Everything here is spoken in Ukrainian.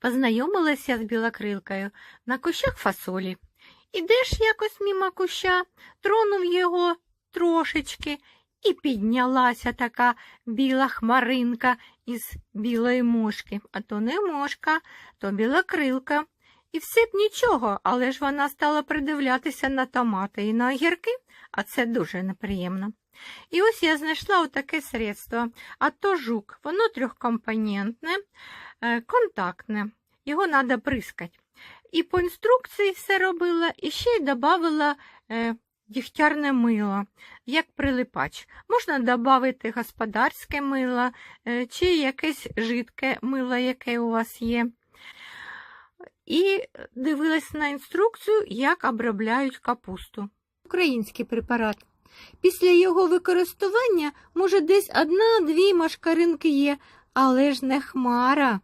Познайомилася з білокрилкою на кущах фасолі. Ідеш якось мимо куща, тронув його трошечки, і піднялася така біла хмаринка із білої мошки. А то не мошка, то білокрилка. І все б нічого, але ж вона стала придивлятися на томати і на огірки, а це дуже неприємно. І ось я знайшла отаке средство. А то жук, воно трьохкомпонентне, е, контактне, його треба прискати. І по інструкції все робила, і ще й додавала е, дігтярне мило, як прилипач. Можна додати господарське мило е, чи якесь жидке мило, яке у вас є. І дивилась на інструкцію, як обробляють капусту. Український препарат. Після його використання, може, десь одна-дві машкаринки є, але ж не хмара.